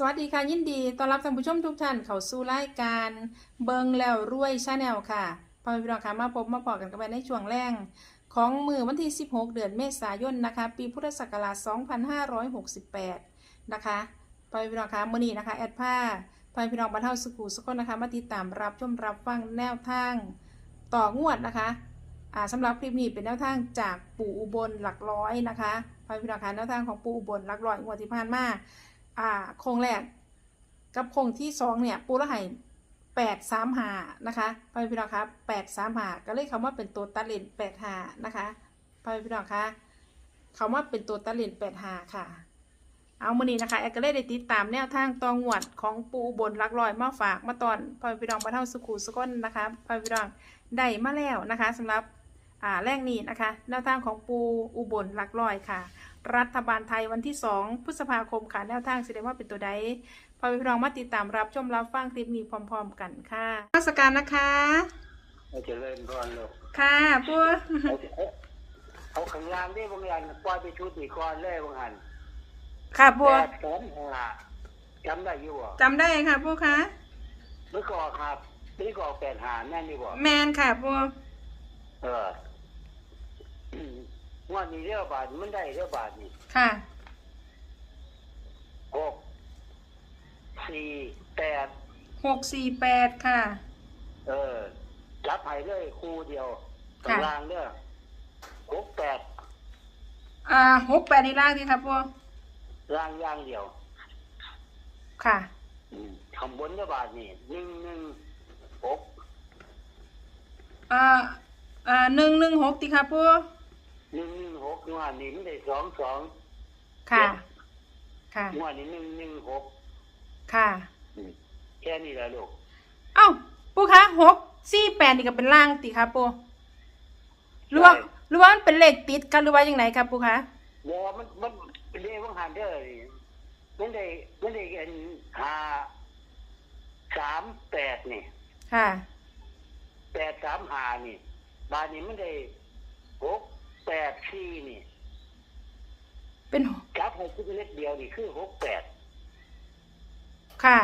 สวัสดีค่ะ ยินดีต้อนรับท่านผู้ชมทุกท่านเข้าสู่รายการเบิงแล้วรวยชาแนลค่ะพอพี่น้องค่ะมาพบมาพอกันกันไปในช่วงแรงของมือวันที่ 16 เดือนเมษายนนะคะ ปีพุทธศักราช 2568 นะคะพอพี่น้องค่ะมื้อนี้นะคะแอดผ้าพอพี่น้องบรรเทาสุขุสุขคนนะคะ มาติดตามรับชมรับฟังแนวทางต่องวดนะคะอ่าสำหรับคลิปนี้เป็นแนวทางจากปู่อุบลหลักร้อยนะคะพอพี่น้องค่ะแนวทางของปู่อุบลหลักร้อยงวดที่ผ่านมา อ่าโครงแรก กับโครงที่สองเนี่ยปูละไห่แปดสามหานะคะพ่อพี่น้องครับแปดสามหาก็เลยคำว่าเป็นตัวตัดเลนแปดหานะคะพ่อพี่น้องคะคำว่าเป็นตัวตัดเลนแปดหาค่ะ เอามือนี้นะคะแอดก็เลยได้ติดตามแนวทางตองหวดของปูอุบนรักลอยมาฝากมาตอนพ่อพี่น้องมาเท่าสุขุสุก้นนะคะพ่อพี่น้องได้มาแล้วนะคะสำหรับอ่าแรกนี้นะคะ แนวทางของปูอุบลรักลอยค่ะ รัฐบาลไทยวันที่ 2 พฤษภาคมค่ะแนวทางแสดงว่าเป็นตัวใดพอไปลองมาติดตามรับชมรับฟังคลิปนี้พร้อม ๆ กันค่ะมาสการนะคะเอาเจะเล่นก่อนลูกค่ะปูเอาเอาเอาขังยางได้บางอย่างปล่อยไปชุดอีกก่อนเลยบางอันค่ะปูแปดสองห้าจำได้อยู่บ่จำได้ค่ะปูคะเมื่อก่อนครับนี่ก็ออกแปดหาแน่นี่บ่แมนค่ะปูเอออืม งวันนี้เรียกบาทมันได้เรียกบาทนี่ค่ะ หกสี่แปดหกสี่แปดค่ะ เออจับให้เลยคู่เดียวค่ะกลางเด้อหกแปดอ่าหกแปดในล่างดีค่ะปูล่างอย่างเดียว ค่ะ อืมข้างบนเรียกบาทนี่หนึ่งหนึ่งหกอ่า อ่าหนึ่งหนึ่งหกดีค่ะปู หนึ่งหนึ่งหกงวดนี้มันได้สองสองค่ะ ค่ะ งวดนี้หนึ่งหนึ่งหกค่ะอืมแค่นี้แหละลูกเอ้าปูคะหกสี่แปดนี่ก็เป็นล่างติค่ะปูหรือว่าหรือว่ามันเป็นเลขติดกันหรือว่าอย่างไรครับปูคะเดี๋ยวมันมันเรียกว่าหันเด้อนี่มันได้มันได้เงินหาสามแปดนี่ค่ะแปดสามหานี่ บาทนี้มันได้หก แปดสี่นี่เป็นจับให้คิดเล็กเดียวนี่คือหกแปดค่ะ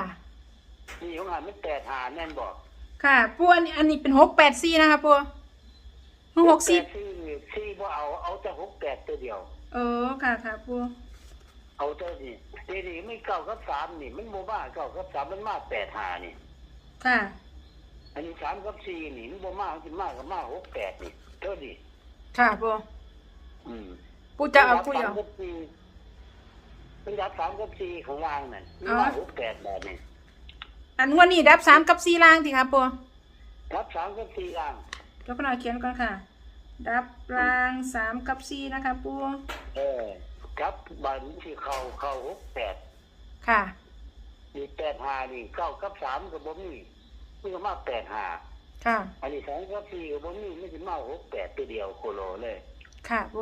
นี่ของหันมันแปดหาแน่นบอกค่ะปูอันนี้อันนี้เป็นหกแปดสี่นะคะปูหกสี่แปดสี่นี่สี่บ่เอาเอาแต่หกแปดตัวเดียว เออค่ะค่ะปูเอาเท่านี้เดี๋ยวนี้ไม่เก้ากับสามนี่ มันโมบ้าเก้ากับสามมันมาแปดหานี่ ค่ะ อันนี้สามกับสี่นี่มันโมมามันสิมากกับมาหกแปดนี่เท่านี้ ค่ะปูอืมปูจะเอาปูสาเอามกับสี่เป็นยับสามกับสี่ข้างล่างนั่นมันอ๋อ มาหกแปดแบบนี้อันงวันนี้ดับสามกับสี่ล่างทีค่ะปูรับสามกับสี่ล่างแล้วก็หน่อยเขียนก่อนค่ะ ดับล่างสามกับสี่นะคะปูเออครับบันที่เข้าเข้าหกแปดค่ะนี่แปดหานี่เก้ากับสามกับบ่มีมันก็มาแปดหา ค่ะ อันนี้สองกับสี่กับบ่มีมันจะมาหกแปดตัวเดียวโคโลเลย ค่ะปู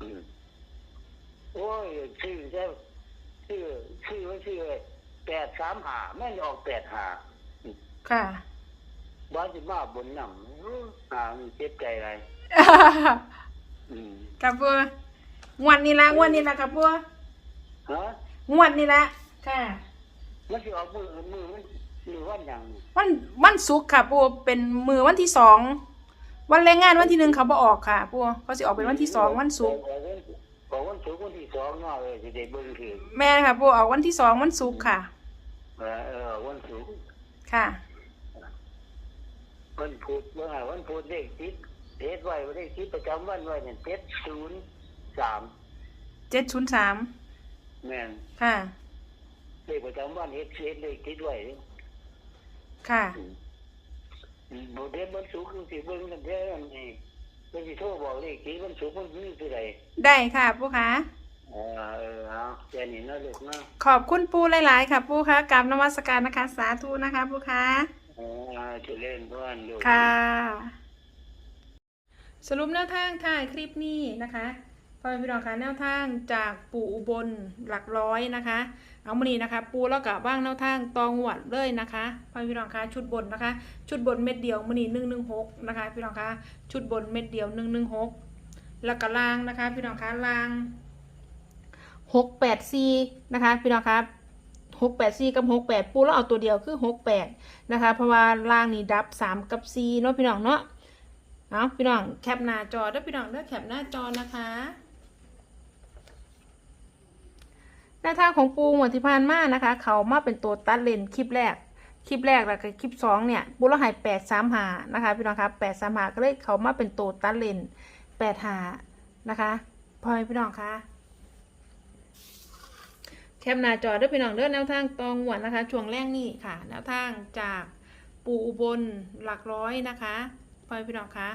อืมโอ้ยชื่อใช่ชื่อชื่อว่าชื่อแปดสามหาแม่นออกแปดหาค่ะบ้านจะมาบนน้ำอื้อหามันเจ็บใจอะไรอืมกับปูงวันนี้ละงวันนี้ละกับปูฮะงวันนี้ละค่ะมันจะออกมือมือมัน มือวันหยังวันวันศุกร์ค่ะปูเป็นมือวันที่สองวันแรงงานวันที่หนึ่งเขาบอออกค่ะปูเขาสิออกเป็นวันที่สองวันศุกร์ออกวันออกวันศุกร์วันที่สองเนาะเลยจะได้เบิ่งถือแม่ค่ะปูออกวันที่สองวันศุกร์ค่ะ เออเออวันศุกร์ค่ะ วันพุธเมื่อไหร่วันพุธเลขติดเทศไว้เลขติดประจำวันไว้เนี่ยเจ็ดศูนย์สามเจ็ดศูนย์สามแม่นค่ะเลขประจำวันเฮ็ดเฮ็ดเลขติดไว้เด้ ค่ะอืมบ่เด็ดวันศุกร์คือสิเบิ่งกันแท้อันนี้เพิ่นสิโทรบอกเลขติดวันศุกร์มันมีคือใดได้ค่ะปูคะอ่าเออเอาแค่นี้เนาะลูกเนาะขอบคุณปูหลาย ๆ ค่ะปูคะกราบนมัสการนะคะ สาธุนะคะปูคะอ่าจะเล่นเพื่อนลูก ค่ะ สรุปแนวทางถ่ายคลิปนี้นะคะพ อพี่น้องคะแนวทางจากปู่อุบลหลักร้อยนะคะ เอามานี้นะคะ ปูแล้วกับบ้างแนวทางตองหวัดเลยนะคะพอพี่น้องคะชุดบนนะคะ ชุดบนเม็ดเดียวมานี้หนึ่งหนึ่งหกนะคะ พี่น้องคะชุดบนเม็ดเดียวหนึ่งหนึ่งหกแล้วก็ล่างนะคะ พี่น้องคะล่างหกแปดสี่นะคะ พี่น้องคะหกแปดสี่กับหกแปดปูแล้วเอาตัวเดียวคือหกแปดนะคะ เพราะว่าล่างนี่ดับสามกับสี่เนาะพี่น้องเนาะเอาพี่น้องแคปหน้าจอเด้อพี่น้องเด้อแคปหน้าจอนะคะ หน้าทางของปูหมวดที่ผ่านมานะคะ เขามาเป็นตัวตัดเลนคลิปแรก คลิปแรกแล้วก็คลิปสองเนี่ยปูแล้วหายแปดสามหานะคะพี่น้องครับแปดสามหาก็เลยเขามาเป็นตัวตัดเลนแปดหานะคะพอยพี่น้องคะแคปหน้าจอด้อพี่น้องเด้อแนวทางตองหวนนะคะ ช่วงแรกนี่ค่ะ แนวทางจากปูอุบลหลักร้อยนะคะพอยพี่น้องคะ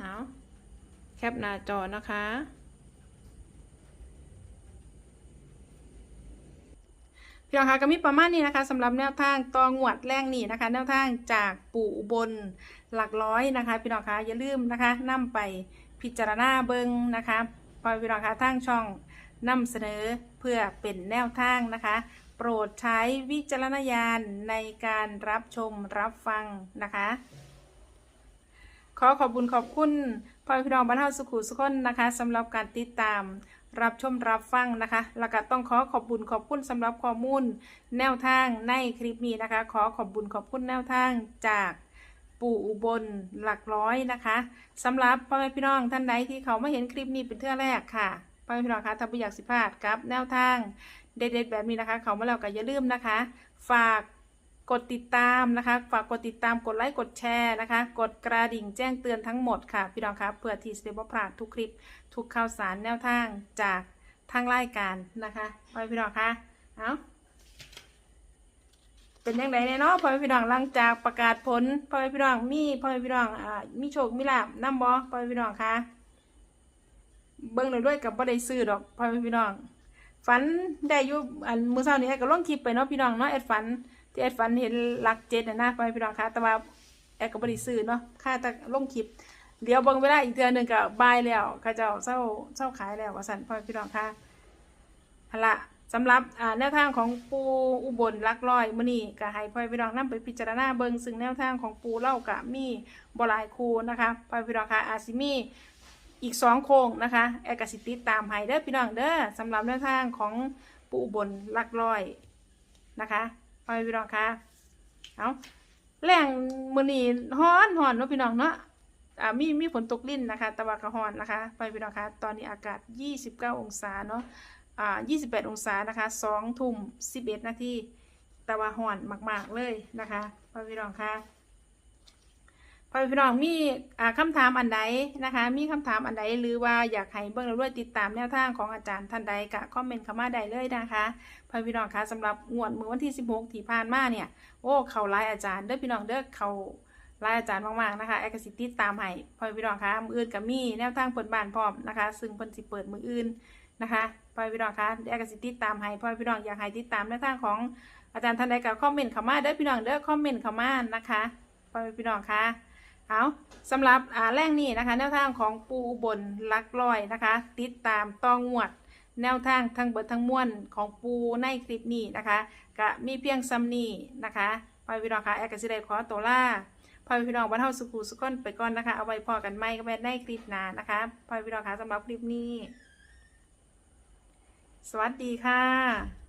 เอาแคปหน้าจอนะคะ พี่น้องคะก็มีประมาณนี้นะคะสำหรับแนวทางตองวดแรกนี่นะคะ แนวทางจากปู่อุบลหลักร้อยนะคะ พี่น้องคะอย่าลืมนะคะนำไปพิจารณาเบิงนะคะพอพี่น้องคะทางช่องนำเสนอเพื่อเป็นแนวทางนะคะ โปรดใช้วิจารณญาณในการรับชมรับฟังนะคะ ขอขอบคุณขอบคุณพ่อพี่น้องบ้านเฮาสุขุสุขคนนะคะสำหรับการติดตาม รับชมรับฟังนะคะ แล้วก็ต้องขอขอบคุณขอบคุณสำหรับข้อมูลแนวทางในคลิปนี้นะคะ ขอขอบคุณขอบคุณแนวทางจากปู่อุบลหลักร้อยนะคะสำหรับพ่อแม่พี่น้องท่านใดที่เขาไม่เห็นคลิปนี้เป็นเทื่อแรกค่ะพ่อแม่พี่น้องคะถ้าไม่อยากสิพลาดกับ แนวทางเด็ดๆแบบนี้นะคะ เขามาแล้วก็อย่าลืมนะคะ ฝาก กดติดตามนะคะ ฝากกดติดตามกดไลค์กดแชร์นะคะ กดกระดิ่งแจ้งเตือนทั้งหมดค่ะ พี่น้องคะเพื่อที่จะได้บ่พลาดทุกคลิป ทุกข่าวสารแนวทางจากทางรายการนะคะพ่อแม่พี่น้องคะเอาเป็นยังไงเนี่ยเนาะพ่อแม่พี่น้องหลังจากประกาศผลพ่อแม่พี่น้องมีพ่อแม่พี่น้องอ่ามีโชคมีลาบน้ำบอพ่อแม่พี่น้องคะเบิ้งเลยด้วยกับบ่ได้ซื้อดอกพ่อแม่พี่น้อง ฝันได้อยู่อันมื้อเช้านี้ก็ลงคลิปไปเนาะพี่น้องเนาะแอดฝัน ที่แอดฝันเห็นหลักเจ็ดนะนะพ่อแม่พี่น้องคะแต่ว่าแอดก็บ่ได้ซื้อเนาะค่าแต่ลงคลิป เดี๋ยวเบิ่งเวลาอีกเดือนหนึ่งก็บายแล้วเขาเจ้าเศร้าเศร้าขายแล้วว่าสันพ่อพี่น้องค่ะหั่นละสำหรับแนวทางของปูอุบลลักร้อยมื้อนี้ก็ให้พ่อพี่น้องนำไปพิจารณาเบิงซึ่งแนวทางของปูเล่าก็มีบ่หลายคูนะคะพ่อพี่น้องค่ะอาจสิมีอีกสองโค้งนะคะแอกสิติตามให้เด้อพี่น้องเด้อสำหรับแนวทางของปูอุบลลักร้อยนะคะ ไปพี่น้องค่ะเอาแรงมือนีฮ้อนฮ้อนเนาะพี่น้องเนาะอ่ามีมีฝนตกลิ้นนะคะ ตะวันกระหอนนะคะ ไปพี่น้องคะตอนนี้อากาศ 29 องศาเนาะอ่า28 องศานะคะ2ทุ่ม11 นาทีตะวันหอนมาก ๆ เลยนะคะ ไปพี่น้องคะ ไปพี่น้องมีอ่าคำถามอันใดนะคะ มีคำถามอันใดหรือว่าอยากให้เบิ่งแล้วด้วยติดตามแนวทางของอาจารย์ท่านใดกะคอมเมนต์เข้ามาได้เลยนะคะไปพี่น้องคะสำหรับงวดมือวันที่ 16 ที่ผ่านมาเนี่ยโอ้เขาไลายอาจารย์เด้อพี่น้องเด้อเขาไลายอาจารย์มากๆนะคะแอคซิติดตามให้พ่อพี่น้องคะมืออื่นกับมีแนวทางเปิดบ้านพร้อมนะคะ ซึ่งเพิ่นสิเปิดมืออื่นนะคะพ่อพี่น้องคะแอคซิติดตามให้พ่อพี่น้องอยากให้ติดตามแนวทางของอาจารย์ท่านใดก็คอมเมนต์เข้ามาเด้อพี่น้องเด้อคอมเมนต์เข้ามานะคะพ่อพี่น้องคะ เอาสำหรับอ่าแรกนี้นะคะ แนวทางของปูอุบลลักลอยนะคะ ติดตามต้องงวด แนวทางทั้งเบิดทั้งมวลของปูในคลิปนี้นะคะก็มีเพียงซัมนี่นะคะพ่อพี่น้องคะแอร์กสิได้ขอตัวล่าพ่อพี่น้องบ้านเฮาสุขุสุขคนไปก่อนนะคะ เอาไว้พอกันไหมก็แม่ในคลิปหน้านะคะพ่อพี่น้องคะสำหรับคลิปนี้ สวัสดีค่ะ